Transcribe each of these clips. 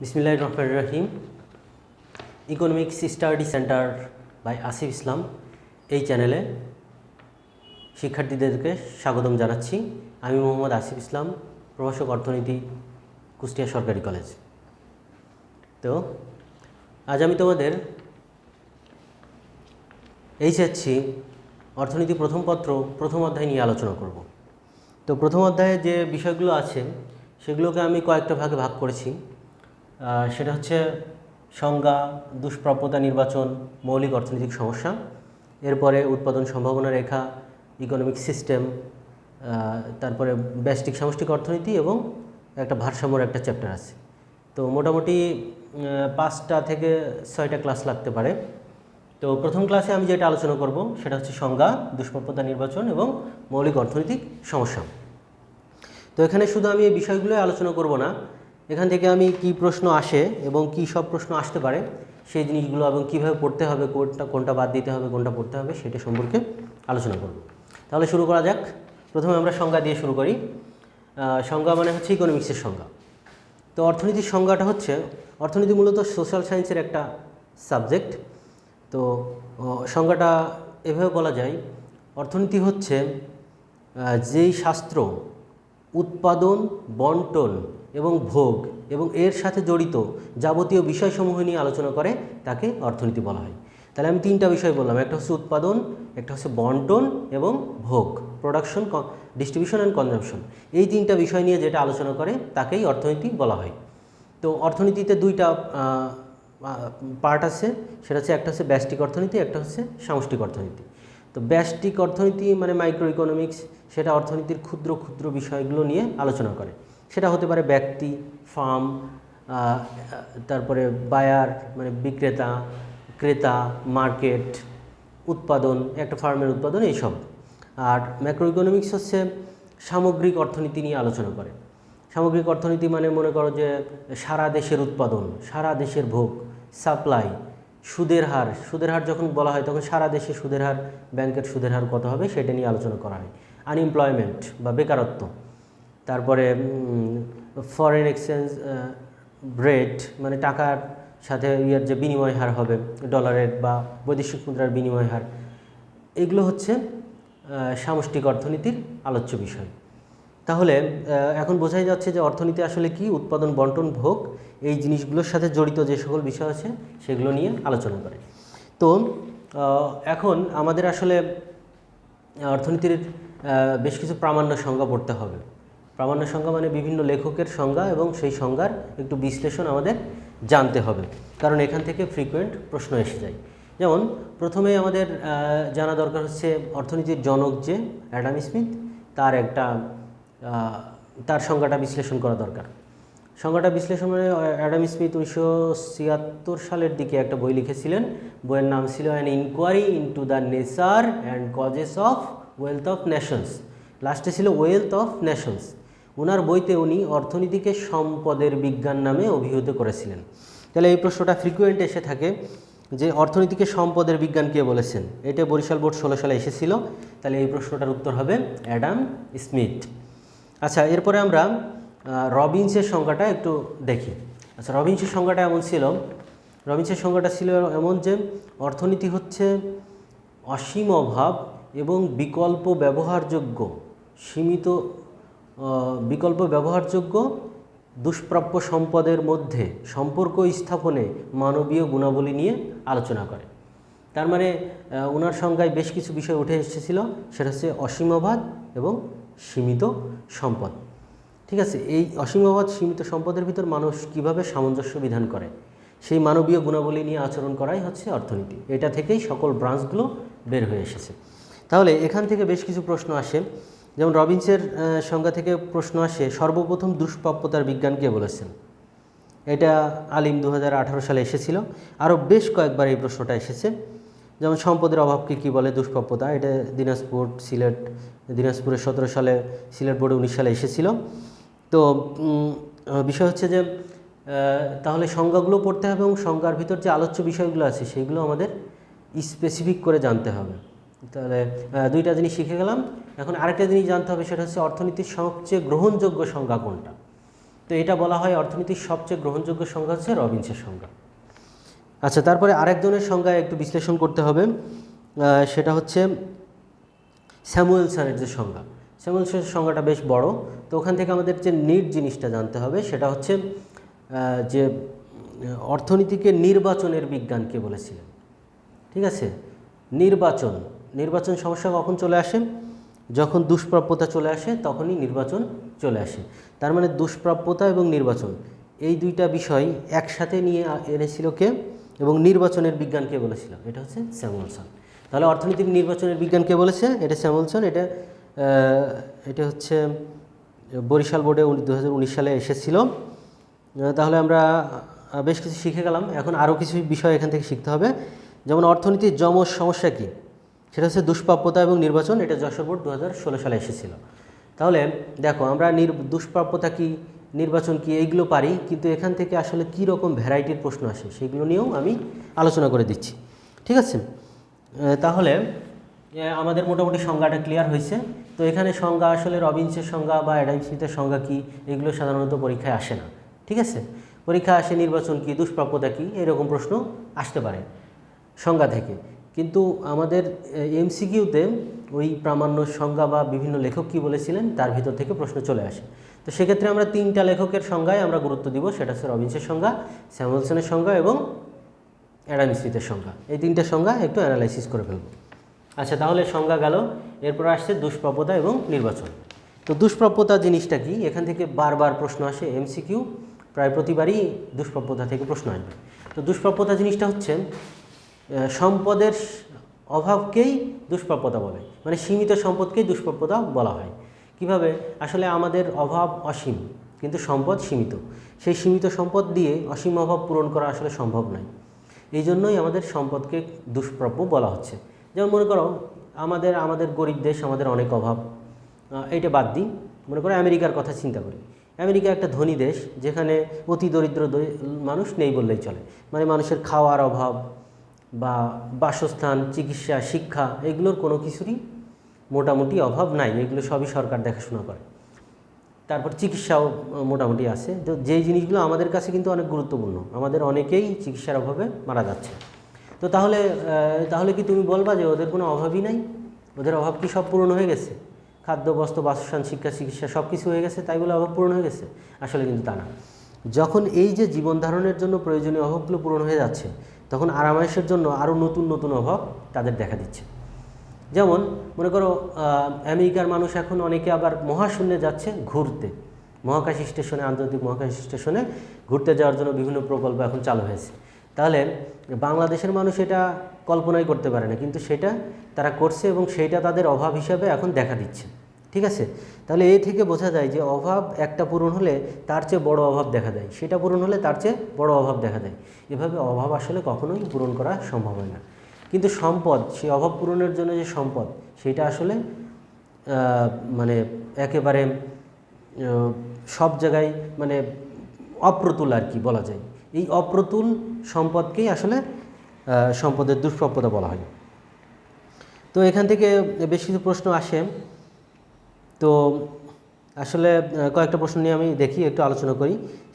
বিসমিল্লাহ রহমান রহিম। Economics study centre by Asif Islam এই চ্যানেলে শিক্ষার্থীদেরকে স্বাগতম জানাচ্ছি। আমি মোহাম্মদ আসিফ ইসলাম, প্রভাষক অর্থনীতি, কুষ্টিয়া সরকারি কলেজ। তো, আজ আমি তোমাদের এইচএসসি অর্থনীতি প্রথম পত্র, প্রথম অধ্যায় নিয়ে আলোচনা করব। তো, প্রথম অধ্যায়ে যে বিষয়গুলো আছে, সেগুলোকে আমি কয়েকটা ভাগে ভাগ করেছি। সেটা হচ্ছে সংজ্ঞা, দুষ্প্রাপ্যতা নির্বাচন, মৌলিক অর্থনৈতিক সমস্যা, এরপরে উৎপাদন সম্ভাবনা রেখা ইকোনমিক সিস্টেম তারপরে ব্যষ্টিক সামষ্টিক অর্থনীতি এবং একটা ভারসাম্যর একটা চ্যাপ্টার আছে। তো মোটামুটি পাঁচটা থেকে ছয়টা ক্লাস লাগতে পারে। তো প্রথম ক্লাসে আমি যেটা আলোচনা করব, সেটা হচ্ছে সংজ্ঞা, দুষ্প্রাপ্যতা নির্বাচন এবং মৌলিক অর্থনৈতিক সমস্যা। তো এখানে শুধু আমি এই বিষয়গুলোই আলোচনা করব না এখান থেকে আমি কি প্রশ্ন আসে এবং কি সব প্রশ্ন আসতে পারে, সেই জিনিসগুলো এবং কীভাবে পড়তে হবে, কোনটা কোনটা বাদ দিতে হবে, কোনটা পড়তে হবে, সেটা সম্পর্কে আলোচনা করব। তাহলে শুরু করা যাক। প্রথমে আমরা সংজ্ঞা দিয়ে শুরু করি। সংজ্ঞা মানে হচ্ছে ইকোনমিক্সের সংজ্ঞা। তো অর্থনীতির সংজ্ঞাটা হচ্ছে, অর্থনীতি মূলত সোশ্যাল সায়েন্সের একটা সাবজেক্ট তো সংজ্ঞাটা এভাবে বলা যায়, অর্থনীতি হচ্ছে যেই শাস্ত্র, উৎপাদন, বন্টন এবং ভোগ এবং এর সাথে জড়িত যাবতীয় বিষয়সমূহ নিয়ে আলোচনা করে তাকে অর্থনীতি বলা হয়। তাহলে আমি তিনটা বিষয় বললাম, একটা হচ্ছে উৎপাদন, একটা হচ্ছে বন্টন এবং ভোগ প্রোডাকশন ডিস্ট্রিবিউশন অ্যান্ড কনজামশন এই তিনটা বিষয় নিয়ে যেটা আলোচনা করে তাকেই অর্থনীতি বলা হয়। তো অর্থনীতিতে দুইটা পার্ট আছে, সেটা হচ্ছে একটা হচ্ছে ব্যষ্টিক অর্থনীতি, একটা হচ্ছে সামষ্টিক অর্থনীতি। তো ব্যষ্টিক অর্থনীতি মানে মাইক্রো ইকোনমিক্স সেটা অর্থনীতির ক্ষুদ্র ক্ষুদ্র বিষয়গুলো নিয়ে আলোচনা করে। সেটা হতে পারে ব্যক্তি ফার্ম তারপরে বায়ার মানে বিক্রেতা, ক্রেতা মার্কেট উৎপাদন, একটা ফার্মের উৎপাদন, এইসব। আর ম্যাক্রো ইকোনমিক্স হচ্ছে সামগ্রিক অর্থনীতি নিয়ে আলোচনা করে। সামগ্রিক অর্থনীতি মানে মনে করো যে সারা দেশের উৎপাদন, সারা দেশের ভোগ সাপ্লাই সুদের হার। সুদের হার যখন বলা হয় তখন সারা দেশে সুদের হার ব্যাংকের সুদের হার কত হবে সেটা নিয়ে আলোচনা করা হয়। আনএমপ্লয়মেন্ট বা বেকারত্ব। তারপরে ফরেন এক্সচেঞ্জ রেট মানে টাকার সাথে ইয়ের যে বিনিময় হার হবে ডলারের বা বৈদেশিক মুদ্রার বিনিময় হার, এগুলো হচ্ছে সামষ্টিক অর্থনীতির আলোচ্য বিষয়। তাহলে এখন বোঝাই যাচ্ছে যে অর্থনীতি আসলে কি, উৎপাদন, বন্টন, ভোগ, এই জিনিসগুলোর সাথে জড়িত যে সকল বিষয় আছে, সেগুলো নিয়ে আলোচনা করে। তো এখন আমাদের আসলে অর্থনীতির বেশ কিছু প্রামাণ্য সংজ্ঞা পড়তে হবে। প্রামাণ্য সংজ্ঞা মানে বিভিন্ন লেখকের সংজ্ঞা এবং সেই সংজ্ঞার একটু বিশ্লেষণ আমাদের জানতে হবে। কারণ এখান থেকে ফ্রিকোয়েন্ট প্রশ্ন এসে যায়। যেমন, প্রথমে আমাদের জানা দরকার হচ্ছে অর্থনীতির জনক যে অ্যাডাম স্মিথ, তার একটা তার সংজ্ঞাটা বিশ্লেষণ করা দরকার। সংজ্ঞাটা বিশ্লেষণ মানে অ্যাডাম স্মিথ উনিশশো ছিয়াত্তর সালের দিকে একটা বই লিখেছিলেন। বইয়ের নাম ছিল an inquiry into the nature and causes of wealth of nations লাস্টে ছিল ওয়েলথ অফ নেশনস ওনার বইতে উনি অর্থনীতিকে সম্পদের বিজ্ঞান নামে অভিহিত করেছিলেন। তাহলে এই প্রশ্নটা ফ্রিকুয়েন্ট এসে থাকে যে অর্থনীতিকে সম্পদের বিজ্ঞান কে বলেছেন? এটা বরিশাল বোর্ড ষোলো সালে এসেছিল। তাহলে এই প্রশ্নটার উত্তর হবে অ্যাডাম স্মিথ। আচ্ছা এরপরে আমরা রবিনসের সংজ্ঞাটা একটু দেখি। আচ্ছা রবিনসের সংজ্ঞাটা এমন ছিল, রবিনসের সংজ্ঞাটা ছিল এমন যে অর্থনীতি হচ্ছে অসীম অভাব এবং বিকল্প ব্যবহারযোগ্য, সীমিত বিকল্প ব্যবহারযোগ্য দুষ্প্রাপ্য সম্পদের মধ্যে সম্পর্ক স্থাপনে মানবীয় গুণাবলী নিয়ে আলোচনা করে। তার মানে ওনার সংজ্ঞায় বেশ কিছু বিষয় উঠে এসেছিল, সেটা হচ্ছে অসীমবাদ এবং সীমিত সম্পদ। ঠিক আছে, এই অসীমবাদ, সীমিত সম্পদের ভিতর মানুষ কীভাবে সামঞ্জস্য বিধান করে? সেই মানবীয় গুণাবলী নিয়ে আচরণ করাই হচ্ছে অর্থনীতি। এটা থেকেই সকল ব্রাঞ্চগুলো বের হয়ে এসেছে। তাহলে এখান থেকে বেশ কিছু প্রশ্ন আসে। যেমন রবিন্সের সংজ্ঞা থেকে প্রশ্ন আসে, সর্বপ্রথম দুষ্প্রাপ্যতার বিজ্ঞান কে বলেছেন? এটা আলিম দু হাজার আঠেরো সালে এসেছিল। আরও বেশ কয়েকবার এই প্রশ্নটা এসেছে। যেমন সম্পদের অভাবকে কী বলে দুষ্প্রাপ্যতা? এটা দিনাজপুর সিলেট, দিনাজপুরে সতেরো সালে, সিলেট বোর্ডে উনিশ সালে এসেছিল। তো বিষয় হচ্ছে যে তাহলে সংজ্ঞাগুলো পড়তে হবে এবং সংজ্ঞার ভিতর যে আলোচ্য বিষয়গুলো আছে, সেগুলো আমাদের স্পেসিফিক করে জানতে হবে। তাহলে দুইটা জিনিস শিখে গেলাম। এখন আরেকটা জিনিস জানতে হবে, সেটা হচ্ছে অর্থনীতির সবচেয়ে গ্রহণযোগ্য সংজ্ঞা কোনটা? তো এটা বলা হয় অর্থনীতির সবচেয়ে গ্রহণযোগ্য সংজ্ঞা হচ্ছে রবিনসের সংজ্ঞা। আচ্ছা তারপরে আরেকজনের সংজ্ঞা একটু বিশ্লেষণ করতে হবে। সেটা হচ্ছে স্যামুয়েলসনের যে সংজ্ঞা। স্যামুয়েলসনের সংজ্ঞাটা বেশ বড়। তো ওখান থেকে আমাদের যে নিট জিনিসটা জানতে হবে, সেটা হচ্ছে যে অর্থনীতিকে নির্বাচনের বিজ্ঞানকে বলেছিলেন? ঠিক আছে? নির্বাচন। নির্বাচন সমস্যা কখন চলে আসে? যখন দুষ্প্রাপ্যতা চলে আসে, তখনই নির্বাচন চলে আসে। তার মানে দুষ্প্রাপ্যতা এবং নির্বাচন, এই দুইটা বিষয় একসাথে নিয়ে এনেছিল কে? এবং নির্বাচনের বিজ্ঞান কে বলেছিল? এটা হচ্ছে স্যামুয়েলসন। তাহলে অর্থনীতির নির্বাচনের বিজ্ঞান কে বলেছে? এটা স্যামুয়েলসন, এটা এটা হচ্ছে বরিশাল বোর্ডে দু হাজার উনিশ সালে এসেছিল। তাহলে আমরা বেশ কিছু শিখে গেলাম। এখন আরও কিছু বিষয় এখান থেকে শিখতে হবে। যেমন অর্থনীতির যমজ সমস্যা কী? সেটা হচ্ছে দুষ্প্রাপ্যতা এবং নির্বাচন, এটা যশোর বোর্ড দু হাজার ষোলো সালে এসেছিল। তাহলে দেখো, আমরা নির, দুষ্প্রাপ্যতা কি, নির্বাচন কি, এইগুলো পারি, কিন্তু এখান থেকে আসলে কী রকম ভ্যারাইটির প্রশ্ন আসে সেগুলো নিয়েও আমি আলোচনা করে দিচ্ছি। ঠিক আছে? তাহলে আমাদের মোটামুটি সংজ্ঞাটা ক্লিয়ার হয়েছে। তো এখানে সংজ্ঞা আসলে রবিনসের সংজ্ঞা বা অ্যাডাম স্মিথের সংজ্ঞা কী, এগুলো সাধারণত পরীক্ষায় আসে না। ঠিক আছে? পরীক্ষা আসে নির্বাচন কী, দুষ্প্রাপ্যতা কী, এরকম প্রশ্ন আসতে পারে সংজ্ঞা থেকে। কিন্তু আমাদের এমসিকিউতে ওই প্রামাণ্য সংজ্ঞা বা বিভিন্ন লেখক কী বলেছিলেন, তার ভিতর থেকে প্রশ্ন চলে আসে। তো সেক্ষেত্রে আমরা তিনটা লেখকের সংজ্ঞায় আমরা গুরুত্ব দিব, সেটা হচ্ছে রবিনসের সংজ্ঞা স্যামুয়েলসনের সংজ্ঞা এবং অ্যাডাম স্মিথের সংজ্ঞা। এই তিনটে সংজ্ঞা একটু অ্যানালাইসিস করে ফেলব। আচ্ছা তাহলে সংজ্ঞা গেল, এরপর আসছে দুষ্প্রাপ্যতা এবং নির্বাচন। তো দুষ্প্রাপ্যতা জিনিসটা কি? এখান থেকে বারবার প্রশ্ন আসে, এমসিকিউ, প্রায় প্রতিবারই দুষ্প্রাপ্যতা থেকে প্রশ্ন আসবে। তো দুষ্প্রাপ্যতা জিনিসটা হচ্ছে সম্পদের অভাবকেই দুষ্প্রাপ্যতা বলে। মানে সীমিত সম্পদকেই দুষ্প্রাপ্যতা বলা হয়। কীভাবে? আসলে আমাদের অভাব অসীম, কিন্তু সম্পদ সীমিত। সেই সীমিত সম্পদ দিয়ে অসীম অভাব পূরণ করা আসলে সম্ভব নয়। এই জন্যই আমাদের সম্পদকে দুষ্প্রাপ্য বলা হচ্ছে। যেমন মনে করো, আমাদের আমাদের গরিব দেশ আমাদের অনেক অভাব। এইটা বাদ দিই। মনে করো আমেরিকার কথা চিন্তা করি। আমেরিকা একটা ধনী দেশ যেখানে অতি দরিদ্র মানুষ নেই বললেই চলে। মানে মানুষের খাওয়ার অভাব বা বাসস্থান, চিকিৎসা, শিক্ষা এগুলোর কোনো কিছুরই মোটামুটি অভাব নাই। এগুলো সবই সরকার দেখাশোনা করে। তারপর চিকিৎসাও মোটামুটি আছে। তো যেই জিনিসগুলো আমাদের কাছে কিন্তু অনেক গুরুত্বপূর্ণ। আমাদের অনেকেই চিকিৎসার অভাবে মারা যাচ্ছে। তো তাহলে তাহলে কি তুমি বলবা যে ওদের কোনো অভাবই নাই? ওদের অভাব কি সব পূরণ হয়ে গেছে? খাদ্য, বস্ত্র, বাসস্থান, শিক্ষা, চিকিৎসা সব কিছু হয়ে গেছে, তাই বলে অভাব পূরণ হয়ে গেছে? আসলে কিন্তু তা না। যখন এই যে জীবন ধারণের জন্য প্রয়োজনীয় অভাবগুলো পূরণ হয়ে যাচ্ছে, তখন আরামায়েশের জন্য আরও নতুন নতুন অভাব তাদের দেখা দিচ্ছে। যেমন, মনে করো আমেরিকার মানুষ এখন অনেকে আবার মহাশূন্যে যাচ্ছে ঘুরতে। মহাকাশ স্টেশনে, আন্তর্জাতিক মহাকাশ স্টেশনে ঘুরতে যাওয়ার জন্য বিভিন্ন প্রকল্প এখন চালু হয়েছে। তাহলে বাংলাদেশের মানুষ এটা কল্পনাই করতে পারে না, কিন্তু সেটা তারা করছে এবং সেইটা তাদের অভাব হিসাবে এখন দেখা দিচ্ছে। ঠিক আছে? তাহলে এই থেকে বোঝা যায় যে অভাব একটা পূরণ হলে তার চেয়ে বড় অভাব দেখা দেয়। সেটা পূরণ হলে তার চেয়ে বড় অভাব দেখা দেয়। এভাবে অভাব আসলে কখনোই পূরণ করা সম্ভব হয় না। কিন্তু সম্পদ সেই অভাব পূরণের জন্য যে সম্পদ, সেটা আসলে মানে একেবারে সব জায়গায় মানে অপ্রতুল আর কি বলা যায়। এই অপ্রতুল সম্পদকেই আসলে সম্পদের দুষ্প্রাপ্যতা বলা হয়। তো এখান থেকে বেশ কিছু প্রশ্ন আসে। তো আসলে কয়েকটা প্রশ্ন নিয়ে আমি দেখি, একটু আলোচনা করি।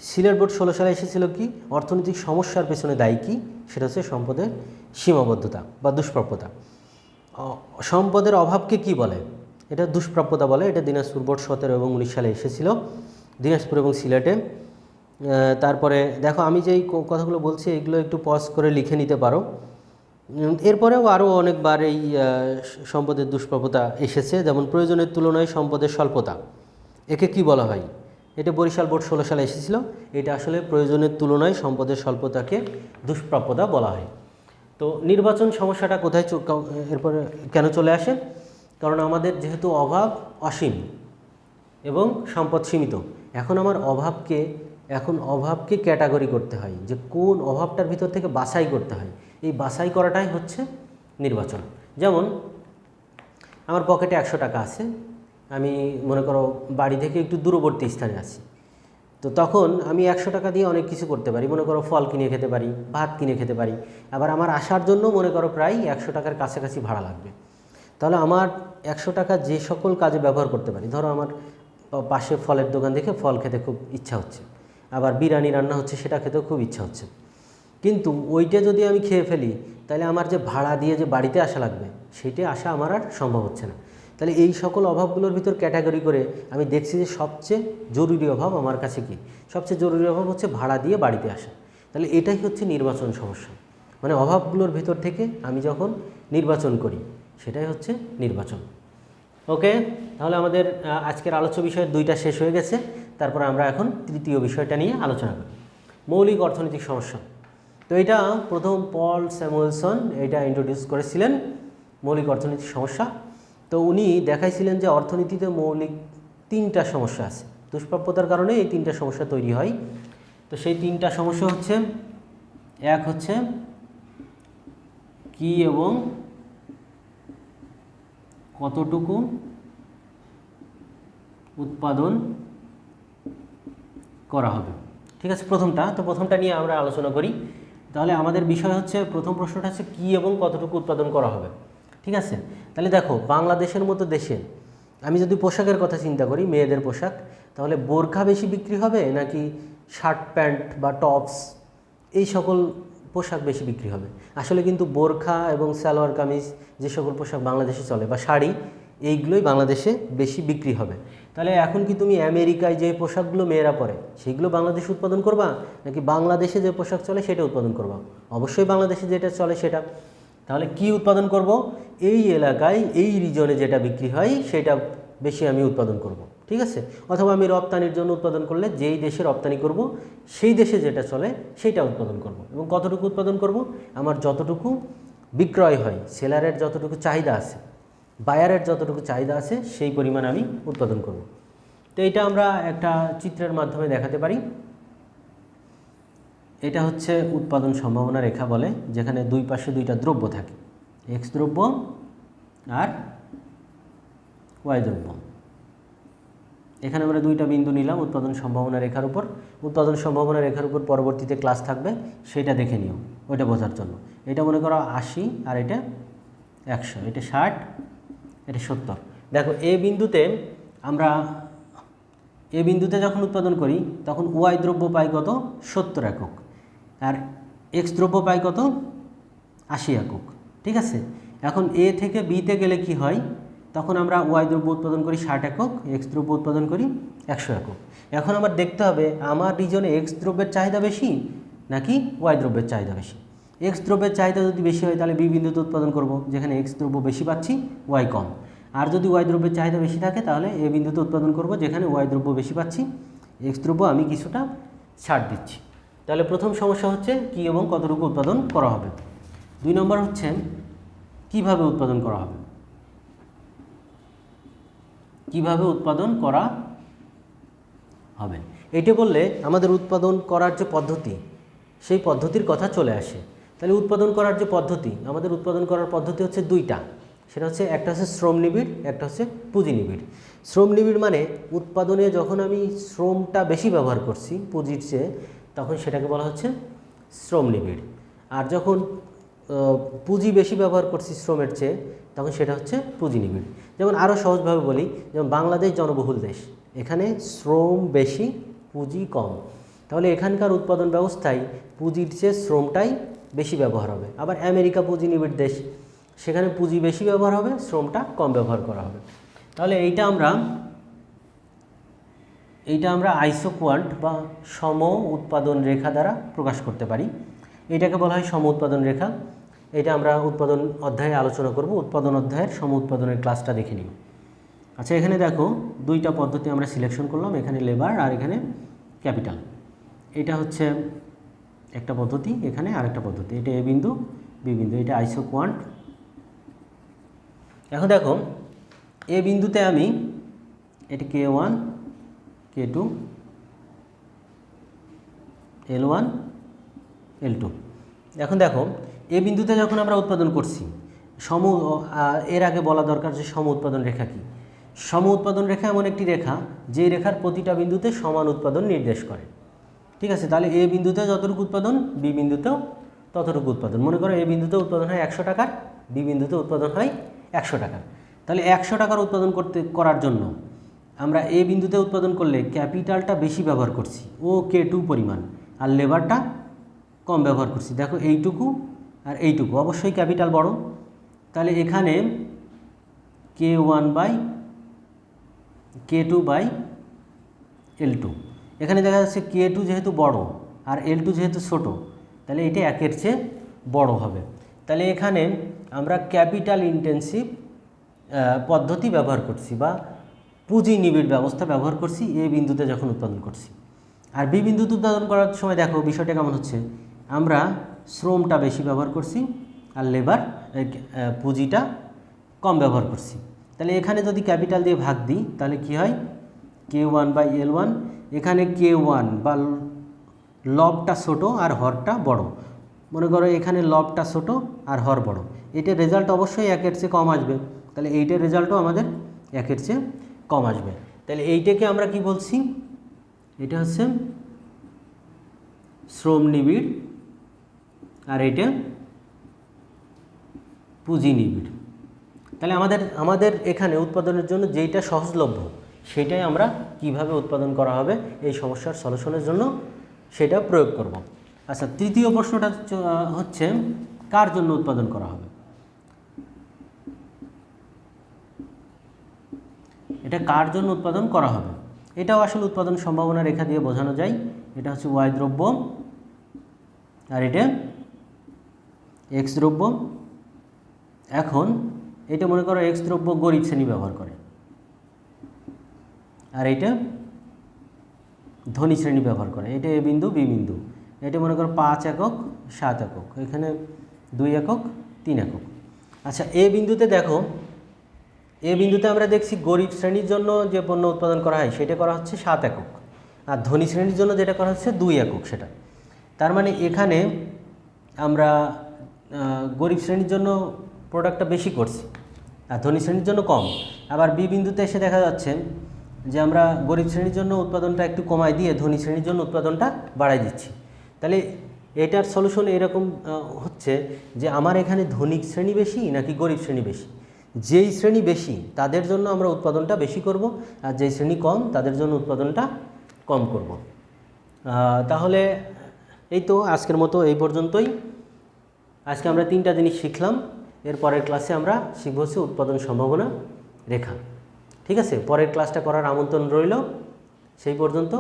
সিলেট বোর্ড ষোলো সালে এসেছিল কি? অর্থনৈতিক সমস্যার পেছনে দায়ী কি? সেটা হচ্ছে সম্পদের সীমাবদ্ধতা বা দুষ্প্রাপ্যতা। সম্পদের অভাবকে কি বলে? এটা দুষ্প্রাপ্যতা বলে। এটা দিনাজপুর বোর্ড সতেরো এবং উনিশ সালে এসেছিল দিনাজপুর এবং সিলেটে। তারপরে দেখো, আমি যেই কথাগুলো বলছি, এগুলো একটু পজ করে লিখে নিতে পারো। এরপরেও আরও অনেকবার এই সম্পদের দুষ্প্রাপ্যতা এসেছে, যেমন প্রয়োজনের তুলনায় সম্পদের স্বল্পতা। একে কি বলা হয়? এটা বরিশাল বোর্ড ষোলো সালে এসেছিল। এটা আসলে প্রয়োজনের তুলনায় সম্পদের স্বল্পতাকে দুষ্প্রাপ্যতা বলা হয়। তো নির্বাচন সমস্যাটা কোথায় এরপরে কেন চলে আসে? কারণ আমাদের যেহেতু অভাব অসীম এবং সম্পদ সীমিত, এখন আমার অভাবকে, এখন অভাবকে ক্যাটাগরি করতে হয় যে কোন অভাবটার ভিতর থেকে বাছাই করতে হয়। এই বাছাই করাটাই হচ্ছে নির্বাচন। যেমন, আমার পকেটে একশো টাকা আছে, আমি মনে করো বাড়ি থেকে একটু দূরবর্তী স্থানে আছি। তো তখন আমি একশো টাকা দিয়ে অনেক কিছু করতে পারি, মনে করো ফল কিনে খেতে পারি, ভাত কিনে খেতে পারি। আবার আমার আসার জন্য মনে করো প্রায় একশো টাকার কাছাকাছি ভাড়া লাগবে। তাহলে আমার একশো টাকা যে সকল কাজে ব্যবহার করতে পারি, ধরো আমার পাশে ফলের দোকান দেখে ফল খেতে খুব ইচ্ছা হচ্ছে, আবার বিরিয়ানি রান্না হচ্ছে সেটা খেতেও খুব ইচ্ছা হচ্ছে। কিন্তু ওইটা যদি আমি খেয়ে ফেলি, তাহলে আমার যে ভাড়া দিয়ে যে বাড়িতে আসা লাগবে সেইটা আসা আমার আর সম্ভব হচ্ছে না। তাহলে এই সকল অভাবগুলোর ভিতর ক্যাটাগরি করে আমি দেখছি যে সবচেয়ে জরুরি অভাব আমার কাছে কি? সবচেয়ে জরুরি অভাব হচ্ছে ভাড়া দিয়ে বাড়িতে আসা। তাহলে এটাই হচ্ছে নির্বাচন সমস্যা। মানে অভাবগুলোর ভিতর থেকে আমি যখন নির্বাচন করি, সেটাই হচ্ছে নির্বাচন। ওকে? তাহলে আমাদের আজকের আলোচ্য বিষয়ের দুইটা শেষ হয়ে গেছে। তারপর আমরা এখন তৃতীয় বিষয়টা নিয়ে আলোচনা করি। মৌলিক অর্থনৈতিক সমস্যা। তো এটা প্রথম পল স্যামুয়েলসন, এটা ইন্ট্রোডিউস করেছিলেন মৌলিক অর্থনৈতিক সমস্যা। তো উনি দেখাইছিলেন যে অর্থনীতিতে মৌলিক তিনটা সমস্যা আছে। দুষ্প্রাপ্যতার কারণে এই তিনটা সমস্যা তৈরি হয়। তো সেই তিনটা সমস্যা হচ্ছে, এক হচ্ছে কি এবং কতটুকু উৎপাদন করা হবে। ঠিক আছে, প্রথমটা। তো প্রথমটা নিয়ে আমরা আলোচনা করি। তাহলে আমাদের বিষয় হচ্ছে, প্রথম প্রশ্নটা হচ্ছে কী এবং কতটুকু উৎপাদন করা হবে? ঠিক আছে? তাহলে দেখো, বাংলাদেশের মতো দেশে, আমি যদি পোশাকের কথা চিন্তা করি, মেয়েদের পোশাক, তাহলে বোরখা বেশি বিক্রি হবে নাকি শার্ট প্যান্ট বা টপস, এই সকল পোশাক বেশি বিক্রি হবে? আসলে কিন্তু বোরখা এবং সালোয়ার কামিজ যে সকল পোশাক বাংলাদেশে চলে, বা শাড়ি এইগুলোই বাংলাদেশে বেশি বিক্রি হবে। তাহলে এখন কি তুমি আমেরিকায় যে পোশাকগুলো মেয়েরা পরে, সেগুলো বাংলাদেশে উৎপাদন করবা? নাকি বাংলাদেশে যে পোশাক চলে সেটা উৎপাদন করবা? অবশ্যই বাংলাদেশে যেটা চলে সেটা। তাহলে কি উৎপাদন করব? এই এলাকায়, এই রিজনে যেটা বিক্রি হয়, সেটা বেশি আমি উৎপাদন করব। ঠিক আছে? অথবা আমি রপ্তানির জন্য উৎপাদন করলে যেই দেশে রপ্তানি করব, সেই দেশে যেটা চলে, সেটা উৎপাদন করব। এবং কতটুকু উৎপাদন করব? আমার যতটুকু বিক্রয় হয়, সেলারের যতটুকু চাহিদা আছে বায়ারের যতটুকু চাহিদা আছে, সেই পরিমাণ আমি উৎপাদন করব। তো এটা আমরা একটা চিত্রের মাধ্যমে দেখাতে পারি। এটা হচ্ছে উৎপাদন সম্ভাবনা রেখা বলে, যেখানে দুই পাশে দুইটা দ্রব্য থাকে। এক্স দ্রব্য আর ওয়াই দ্রব্য। এখানে আমরা দুইটা বিন্দু নিলাম উৎপাদন সম্ভাবনা রেখার উপর। উৎপাদন সম্ভাবনা রেখার উপর পরবর্তীতে ক্লাস থাকবে, সেটা দেখে নিও, ওইটা বোঝার জন্য। এটা মনে করো আশি আর এটা একশো, এটা ষাট। এটা সত্তর দেখো, এ বিন্দুতে আমরা, এ বিন্দুতে যখন উৎপাদন করি, তখন ওয়াই দ্রব্য পাই কত? সত্তর একক। আর এক্স দ্রব্য পাই কত? আশি একক। ঠিক আছে? এখন এ থেকে বিতে গেলে কি হয়? তখন আমরা ওয়াই দ্রব্য উৎপাদন করি ষাট একক, এক্স দ্রব্য উৎপাদন করি একশো একক। এখন আমার দেখতে হবে, আমার রিজনে এক্স দ্রব্যের চাহিদা বেশি নাকি ওয়াই দ্রব্যের চাহিদা বেশি? এক্স দ্রব্যের চাহিদা যদি বেশি হয়, তাহলে বি বিন্দুতে উৎপাদন করব, যেখানে এক্স দ্রব্য বেশি পাচ্ছি ওয়াই কম। আর যদি ওয়াই দ্রব্যের চাহিদা বেশি থাকে, তাহলে এ বিন্দুতে উৎপাদন করব, যেখানে ওয়াই দ্রব্য বেশি পাচ্ছি এক্স দ্রব্য আমি কিছুটা ছাড় দিচ্ছি। তাহলে প্রথম সমস্যা হচ্ছে কি এবং কতটুকু উৎপাদন করা হবে। দুই নম্বর হচ্ছে কীভাবে উৎপাদন করা হবে। কীভাবে উৎপাদন করা হবে। এইটা বললে আমাদের উৎপাদন করার যে পদ্ধতি, সেই পদ্ধতির কথা চলে আসে। তাহলে উৎপাদন করার যে পদ্ধতি, আমাদের উৎপাদন করার পদ্ধতি হচ্ছে দুইটা। সেটা হচ্ছে একটা হচ্ছে শ্রম নিবিড়, একটা হচ্ছে পুঁজি নিবিড়। শ্রম নিবিড় মানে উৎপাদনে যখন আমি শ্রমটা বেশি ব্যবহার করছি, পুঁজির চেয়ে, তখন সেটাকে বলা হচ্ছে শ্রম নিবিড়। আর যখন পুঁজি বেশি ব্যবহার করছি শ্রমের চেয়ে, তখন সেটা হচ্ছে পুঁজি নিবিড়। যেমন আরও সহজভাবে বলি, যেমন বাংলাদেশ জনবহুল দেশ, এখানে শ্রম বেশি, পুঁজি কম। তাহলে এখানকার উৎপাদন ব্যবস্থায় পুঁজির চেয়ে শ্রমটাই বেশি ব্যবহার হবে। আবার আমেরিকা পুঁজি নিবিড় দেশ, সেখানে পুঁজি বেশি ব্যবহার হবে, শ্রমটা কম ব্যবহার করা হবে। তাহলে এইটা আমরা এইটা আমরা আইসো কোয়ান্ট বা সম উৎপাদন রেখা দ্বারা প্রকাশ করতে পারি। এটাকে বলা হয় সম উৎপাদন রেখা। এটা আমরা উৎপাদন অধ্যায়ে আলোচনা করব। উৎপাদন অধ্যায়ের সম উৎপাদনের ক্লাসটা দেখে নিই আচ্ছা এখানে দেখো, দুইটা পদ্ধতি আমরা সিলেকশন করলাম, এখানে লেবার আর এখানে ক্যাপিটাল এটা হচ্ছে একটা পদ্ধতি, এখানে আরেকটা পদ্ধতি। এটা এ বিন্দু, বি বিন্দু, এটা আইসো কোয়ান্ট এখন দেখো, এ বিন্দুতে আমি, এটা K one, K two, L one, L two. এখন দেখো, এ বিন্দুতে যখন আমরা উৎপাদন করছি, সম এর আগে বলা দরকার যে সম উৎপাদন রেখা কি? সম উৎপাদন রেখা এমন একটি রেখা যে রেখার প্রতিটা বিন্দুতে সমান উৎপাদন নির্দেশ করে। ঠিক আছে? তাহলে এ বিন্দুতে যতটুকু উৎপাদন বি বিন্দুতেও ততটুকু উৎপাদন। মনে করো এ বিন্দুতে উৎপাদন হয় একশো টাকার বি বিন্দুতে উৎপাদন হয় একশো টাকার। তাহলে একশো টাকার উৎপাদন করতে, করার জন্য আমরা এ বিন্দুতে উৎপাদন করলে ক্যাপিটালটা বেশি ব্যবহার করছি। ও কে টু পরিমাণ। আর লেবারটা কম ব্যবহার করছি। দেখো এইটুকু আর এইটুকু। অবশ্যই ক্যাপিটাল বড়। তাহলে এখানে K one by K two by L two এখানে দেখা যাচ্ছে কে টু যেহেতু বড় আর এল টু যেহেতু ছোটো, তাহলে এটা একের চেয়ে বড় হবে। তাহলে এখানে আমরা ক্যাপিটাল ইন্টেন্সিভ পদ্ধতি ব্যবহার করছি বা পুঁজি নিবিড় ব্যবস্থা ব্যবহার করছি এ বিন্দুতে যখন উৎপাদন করছি। আর বি বিন্দুতে উৎপাদন করার সময় দেখো বিষয়টা কেমন হচ্ছে? আমরা শ্রমটা বেশি ব্যবহার করছি আর লেবার পুঁজিটা কম ব্যবহার করছি। তাহলে এখানে যদি ক্যাপিটাল দিয়ে ভাগ দিই, তাহলে কি হয়? K one by L one এখানে কে ওয়ান বা লবটা ছোটো আর হরটা বড়। মনে করো এখানে লবটা ছোটো আর হর বড়। এটার রেজাল্ট অবশ্যই একের চেয়ে কম আসবে। তাহলে এইটার রেজাল্টও আমাদের একের চেয়ে কম আসবে। তাহলে এইটাকে আমরা কি বলছি? এটা হচ্ছে শ্রম নিবিড় আর এটা পুঁজি নিবিড়। তাহলে আমাদের আমাদের এখানে উৎপাদনের জন্য যেইটা সহজলভ্য সেটাই আমরা কীভাবে উৎপাদন করা হবে, এই সমস্যার সলিউশনের জন্য সেটা প্রয়োগ করব। আচ্ছা তৃতীয় প্রশ্নটা হচ্ছে- কার জন্য উৎপাদন করা হবে? এটা কার জন্য উৎপাদন করা হবে? এটাও আসলে উৎপাদন সম্ভাবনা রেখা দিয়ে বোঝানো যায়। এটা হচ্ছে ওয়াই দ্রব্য আর এটা এক্স দ্রব্য। এখন এটা মনে করো এক্স দ্রব্য গরিব শ্রেণি ব্যবহার করে। আর এটা ধনী শ্রেণি ব্যবহার করে। এটা এ বিন্দু, বি বিন্দু। এটা মনে করো পাঁচ একক, সাত একক। এখানে দুই একক, তিন একক। আচ্ছা এ বিন্দুতে দেখো, এ বিন্দুতে আমরা দেখছি গরিব শ্রেণির জন্য যে পণ্য উৎপাদন করা হয়, সেটা করা হচ্ছে সাত একক। আর ধনী শ্রেণির জন্য যেটা করা হচ্ছে দুই একক সেটা। তার মানে এখানে আমরা গরিব শ্রেণির জন্য প্রোডাক্টটা বেশি করছি, আর ধনী শ্রেণির জন্য কম। আবার বি বিন্দুতে এসে দেখা যাচ্ছে যে আমরা গরিব শ্রেণির জন্য উৎপাদনটা একটু কমাই দিয়ে ধনী শ্রেণির জন্য উৎপাদনটা বাড়াই দিচ্ছি। তাহলে এটার সলিউশন এরকম হচ্ছে যে আমার এখানে ধনী শ্রেণি বেশি নাকি গরিব শ্রেণি বেশি? যেই শ্রেণি বেশি, তাদের জন্য আমরা উৎপাদনটা বেশি করব আর যেই শ্রেণি কম, তাদের জন্য উৎপাদনটা কম করব। তাহলে এই তো আজকের মতো এই পর্যন্তই। আজকে আমরা তিনটা জিনিস শিখলাম, এর পরের ক্লাসে আমরা শিখব হচ্ছে উৎপাদন সম্ভাবনা রেখা। ঠিক আছে? পরের ক্লাসটা করার আমন্ত্রণ রইল। সেই পর্যন্ত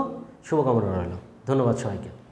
শুভকামনা রইল। ধন্যবাদ সবাইকে।